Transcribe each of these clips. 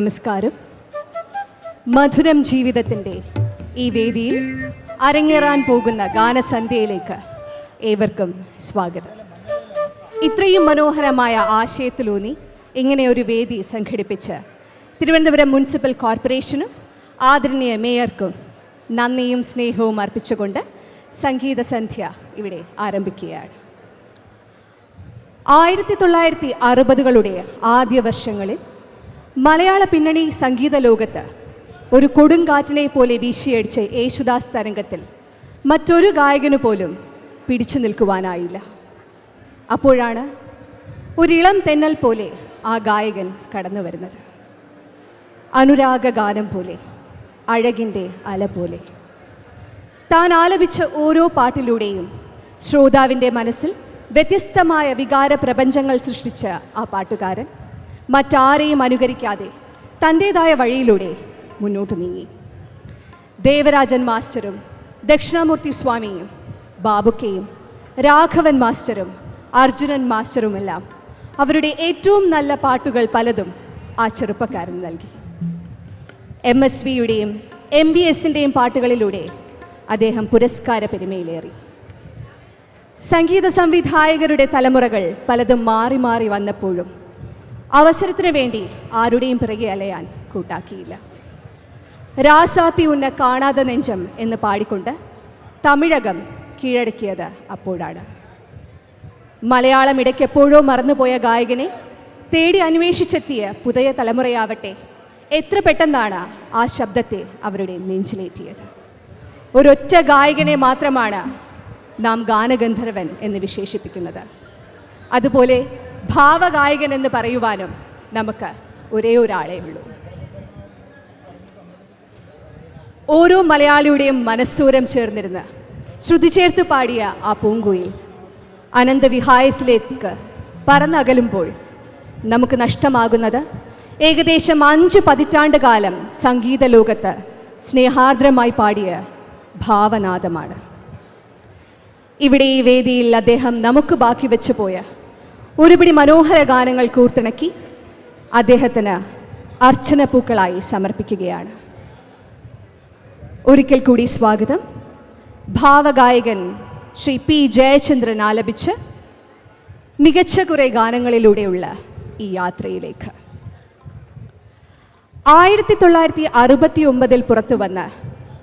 നമസ്കാരം. മധുരം ജീവിതത്തിന്റെ ഈ വേദിയിൽ അരങ്ങേറാൻ പോകുന്ന ഗാനസന്ധ്യയിലേക്ക് ഏവർക്കും സ്വാഗതം. ഇത്രയും മനോഹരമായ ആശയത്തിലൂന്നി ഇങ്ങനെ ഒരു വേദി സംഘടിപ്പിച്ച് തിരുവനന്തപുരം മുനിസിപ്പൽ കോർപ്പറേഷനും ആദരണീയ മേയർക്കും നന്ദിയും സ്നേഹവും അർപ്പിച്ചുകൊണ്ട് സംഗീത സന്ധ്യ ഇവിടെ ആരംഭിക്കുകയാണ്. ആയിരത്തി തൊള്ളായിരത്തി അറുപതുകളുടെ ആദ്യ വർഷങ്ങളിൽ മലയാള പിന്നണി സംഗീത ലോകത്ത് ഒരു കൊടുങ്കാറ്റിനെ പോലെ വീശിയടിച്ച യേശുദാസ് തരംഗത്തിൽ മറ്റൊരു ഗായകനു പോലും പിടിച്ചു നിൽക്കുവാനായില്ല. അപ്പോഴാണ് ഒരിളം തെന്നൽ പോലെ ആ ഗായകൻ കടന്നു വരുന്നത്. അനുരാഗ ഗാനം പോലെ അഴകിന്റെ അല പോലെ. താൻ ആലപിച്ച ഓരോ പാട്ടിലൂടെയും ശ്രോതാവിന്റെ മനസ്സിൽ വ്യത്യസ്തമായ വികാര പ്രപഞ്ചങ്ങൾ സൃഷ്ടിച്ച ആ പാട്ടുകാരൻ. മറ്റാരെയും അനുകരിക്കാതെ തന്റേതായ വഴിയിലൂടെ മുന്നോട്ട് നീങ്ങി. ദേവരാജൻ മാസ്റ്ററും ദക്ഷിണാമൂർത്തി സ്വാമിയും ബാബുക്കയും രാഘവൻ മാസ്റ്ററും അർജുനൻ മാസ്റ്ററുമെല്ലാം അവരുടെ ഏറ്റവും നല്ല പാട്ടുകൾ പലതും ആ ചെറുപ്പക്കാരൻ നൽകി. എം എസ് വിയുടെയും എം ബി എസിന്റെയും പാട്ടുകളിലൂടെ അദ്ദേഹം പുരസ്കാര പെരുമയിലേറി. സംഗീത സംവിധായകരുടെ തലമുറകൾ പലതും മാറി മാറി വന്നപ്പോഴും അവസരത്തിന് വേണ്ടി ആരുടെയും പിറകെ അലയാൻ കൂട്ടാക്കിയില്ല. രാസാത്തി ഉന്ന കാണാതെ നെഞ്ചം എന്ന് പാടിക്കൊണ്ട് തമിഴകം കീഴടക്കിയത് അപ്പോഴാണ്. മലയാളം ഇടയ്ക്കെപ്പോഴോ മറന്നുപോയ ഗായകനെ തേടി അന്വേഷിച്ചെത്തിയ പുതിയ തലമുറയാവട്ടെ എത്ര പെട്ടെന്നാണ് ആ ശബ്ദത്തെ അവരുടെ നെഞ്ചിലേറ്റിയത്. ഒരൊറ്റ ഗായകനെ മാത്രമാണ് നാം ഗാനഗന്ധർവൻ എന്ന് വിശേഷിപ്പിക്കുന്നത്. അതുപോലെ ഭാവഗായകൻ എന്ന് പറയുവാനും നമുക്ക് ഒരേ ഒരാളേ ഉള്ളൂ. ഓരോ മലയാളിയുടെയും മനസ്സൂരം ചേർന്നിരുന്ന് ശ്രുതി ചേർത്ത് പാടിയ ആ പൂങ്കുയിൽ അനന്തവിഹായസിലേക്ക് പറന്നകലുമ്പോൾ നമുക്ക് നഷ്ടമാകുന്നത് ഏകദേശം അഞ്ച് പതിറ്റാണ്ട് കാലം സംഗീത ലോകത്ത് സ്നേഹാർദ്രമായി പാടിയ ഭാവനാദമാണ്. ഇവിടെ ഈ വേദിയിൽ അദ്ദേഹം നമുക്ക് ബാക്കി വെച്ചു പോയ ഒരുപിടി മനോഹര ഗാനങ്ങൾ കൂർത്തിണക്കി അദ്ദേഹത്തിന് അർച്ചന പൂക്കളായി സമർപ്പിക്കുകയാണ്. ഒരിക്കൽ കൂടി സ്വാഗതം. ഭാവഗായകൻ ശ്രീ പി ജയചന്ദ്രൻ ആലപിച്ച് മികച്ച കുറെ ഗാനങ്ങളിലൂടെയുള്ള ഈ യാത്രയിലേക്ക്. ആയിരത്തി തൊള്ളായിരത്തി അറുപത്തി ഒമ്പതിൽ പുറത്തു വന്ന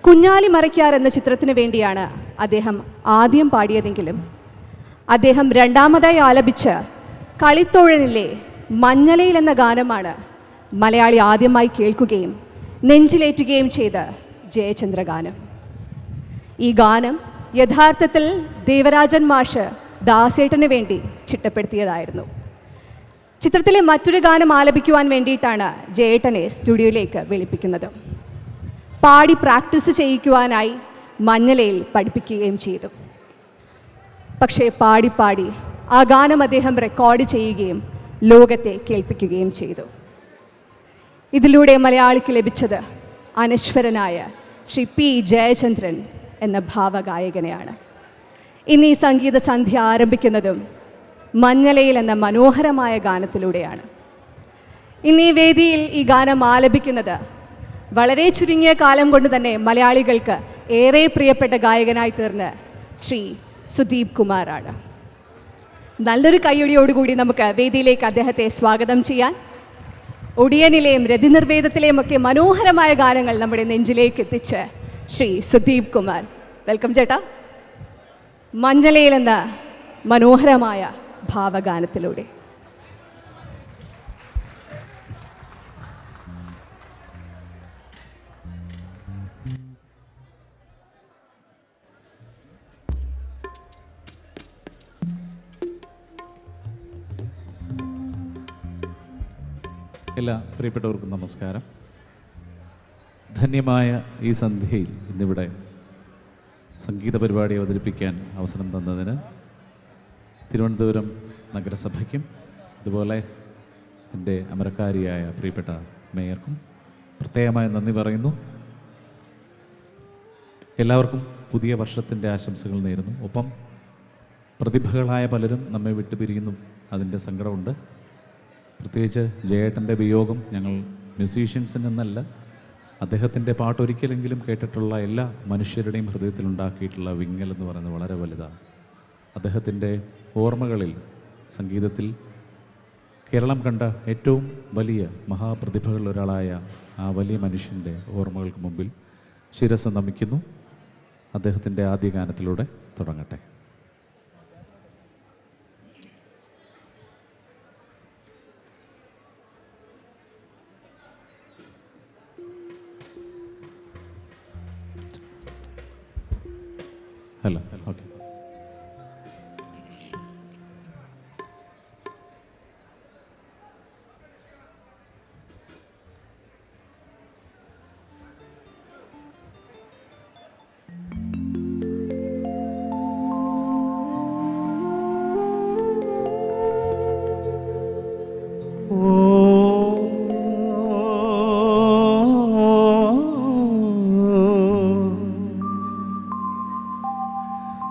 കുഞ്ഞാലി മറയ്ക്കാർ എന്ന ചിത്രത്തിന് വേണ്ടിയാണ് അദ്ദേഹം ആദ്യം പാടിയതെങ്കിലും അദ്ദേഹം രണ്ടാമതായി ആലപിച്ച കളിത്തോഴനിലെ മഞ്ഞലയിൽ എന്ന ഗാനമാണ് മലയാളി ആദ്യമായി കേൾക്കുകയും നെഞ്ചിലേറ്റുകയും ചെയ്ത ജയചന്ദ്ര ഗാനം ഈ ഗാനം യഥാർത്ഥത്തിൽ ദേവരാജൻ മാഷ് ദാസേട്ടന് വേണ്ടി ചിട്ടപ്പെടുത്തിയതായിരുന്നു. ചിത്രത്തിലെ മറ്റൊരു ഗാനം ആലപിക്കുവാൻ വേണ്ടിയിട്ടാണ് ജയേട്ടനെ സ്റ്റുഡിയോയിലേക്ക് വിളിപ്പിക്കുന്നത്. പാടി പ്രാക്ടീസ് ചെയ്യിക്കുവാനായി മഞ്ഞലയിൽ പഠിപ്പിക്കുകയും ചെയ്തു. പക്ഷേ പാടി പാടി ആ ഗാനം അദ്ദേഹം റെക്കോർഡ് ചെയ്യുകയും ലോകത്തെ കേൾപ്പിക്കുകയും ചെയ്തു. ഇതിലൂടെ മലയാളിക്ക് ലഭിച്ചത് അനശ്വരനായ ശ്രീ പി ജയചന്ദ്രൻ എന്ന ഭാവഗായകനെയാണ്. ഇന്ന് ഈ സംഗീത സന്ധ്യ ആരംഭിക്കുന്നതും മഞ്ഞലയിൽ എന്ന മനോഹരമായ ഗാനത്തിലൂടെയാണ്. ഇന്ന് ഈ വേദിയിൽ ഈ ഗാനം ആലപിക്കുന്നത് വളരെ ചുരുങ്ങിയ കാലം കൊണ്ട് തന്നെ മലയാളികൾക്ക് ഏറെ പ്രിയപ്പെട്ട ഗായകനായി തീർന്ന ശ്രീ സുദീപ് കുമാറാണ്. നല്ലൊരു കൈയൊടിയോടുകൂടി നമുക്ക് വേദിയിലേക്ക് അദ്ദേഹത്തെ സ്വാഗതം ചെയ്യാൻ. ഒടിയനിലെയും രതിനിർവേദത്തിലെയും ഒക്കെ മനോഹരമായ ഗാനങ്ങൾ നമ്മുടെ നെഞ്ചിലേക്ക് എത്തിച്ച് ശ്രീ സുദീപ് കുമാർ. വെൽക്കം ചേട്ടാ. മഞ്ഞലയിൽ എന്ന മനോഹരമായ ഭാവഗാനത്തിലൂടെ. എല്ലാ പ്രിയപ്പെട്ടവർക്കും നമസ്കാരം. ധന്യമായ ഈ സന്ധ്യയിൽ ഇന്നിവിടെ സംഗീത പരിപാടി അവതരിപ്പിക്കാൻ അവസരം തന്നതിന് തിരുവനന്തപുരം നഗരസഭയ്ക്കും അതുപോലെ എന്റെ അമരക്കാരിയായ പ്രിയപ്പെട്ട മേയർക്കും പ്രത്യേകമായ നന്ദി പറയുന്നു. എല്ലാവർക്കും പുതിയ വർഷത്തിന്റെ ആശംസകൾ നേരുന്നു. ഒപ്പം പ്രതിഭകളായ പലരും നമ്മെ വിട്ടുപിരിയുന്നു. അതിന്റെ സങ്കടമുണ്ട്. പ്രത്യേകിച്ച് ജയേട്ടന്റെ വിയോഗം ഞങ്ങൾ മ്യൂസീഷ്യൻസിൽ എന്നല്ല അദ്ദേഹത്തിന്റെ പാട്ട് ഒരിക്കലെങ്കിലും കേട്ടിട്ടുള്ള എല്ലാ മനുഷ്യരുടെയും ഹൃദയത്തിൽ ഉണ്ടാക്കിയിട്ടുള്ള വിങ്ങൽ എന്ന് പറയുന്നത് വളരെ വലുതാണ്. അദ്ദേഹത്തിന്റെ ഓർമ്മകളിൽ സംഗീതത്തിൽ കേരളം കണ്ട ഏറ്റവും വലിയ മഹാപ്രതിഭകളിൽ ഒരാളായ ആ വലിയ മനുഷ്യന്റെ ഓർമ്മകൾക്ക് മുമ്പിൽ ശിരസ് നമിക്കുന്നു. അദ്ദേഹത്തിന്റെ ആദ്യ ഗാനത്തിലൂടെ തുടങ്ങട്ടെ. Hello okay.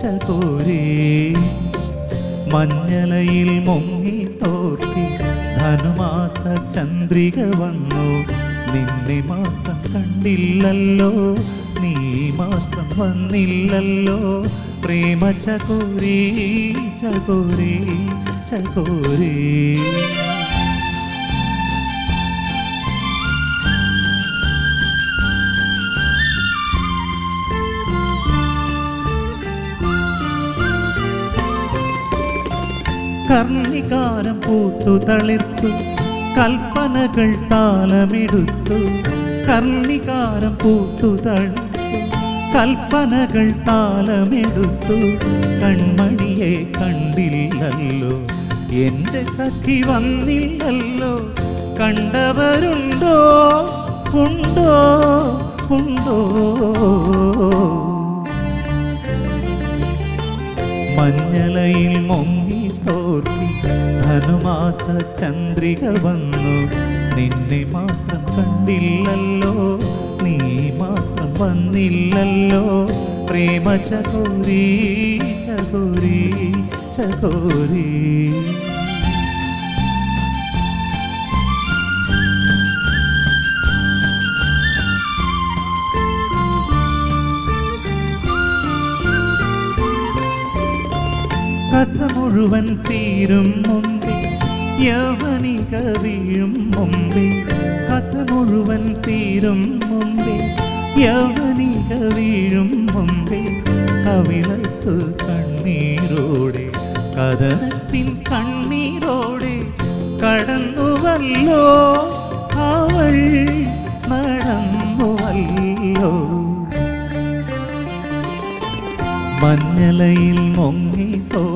ചകോരി മഞ്ഞളയിൽ മുങ്ങി തോർത്തി ധനുമാസ ചന്ദ്രിക വന്നു. നിന്നെ മാത്രം കണ്ടില്ലല്ലോ നീ മാത്രം വന്നില്ലല്ലോ. പ്രേമ ചകോരി ചകോരി ചകോരി. കർണികാരം പൂത്തു തളിർത്തു. കൽപ്പനകൾ താലമെടുത്തു. കർണികാരം പൂത്തു തളിർത്തു. കൽപ്പനകൾ താലമെടുത്തു. കൺമണിയെ കണ്ടില്ലല്ലോ. എന്റെ സഖി വന്നില്ലല്ലോ. കണ്ടവരുണ്ടോ? ഉണ്ടോ? ഉണ്ടോ? മഞ്ഞളയിൽ മുങ്ങി തോർത്തി ധനുമാസ ചന്ദ്രിക വന്നു. നിന്നെ മാത്രം കണ്ടില്ലല്ലോ നീ മാത്രം വന്നില്ലല്ലോ. പ്രേമ ചകോരി ചകോരി ചകോരി കഥ മുഴുവൻ തീരും മുമ്പേ യവനിക വീഴും മുമ്പേ കഥ മുഴുവൻ തീരും മുമ്പേ യവനിക വീഴും മുമ്പേ കവിളത്ത് കണ്ണീരോടെ കഥനത്തിൻ കണ്ണീരോടെ കടന്നുവല്ലോ അവൾ നടന്നുവല്ലോ മഞ്ഞലയിൽ മുങ്ങി തോർത്തി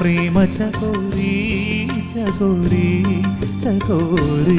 പ്രേമ ചകോരി ചകോരി ചകോരി.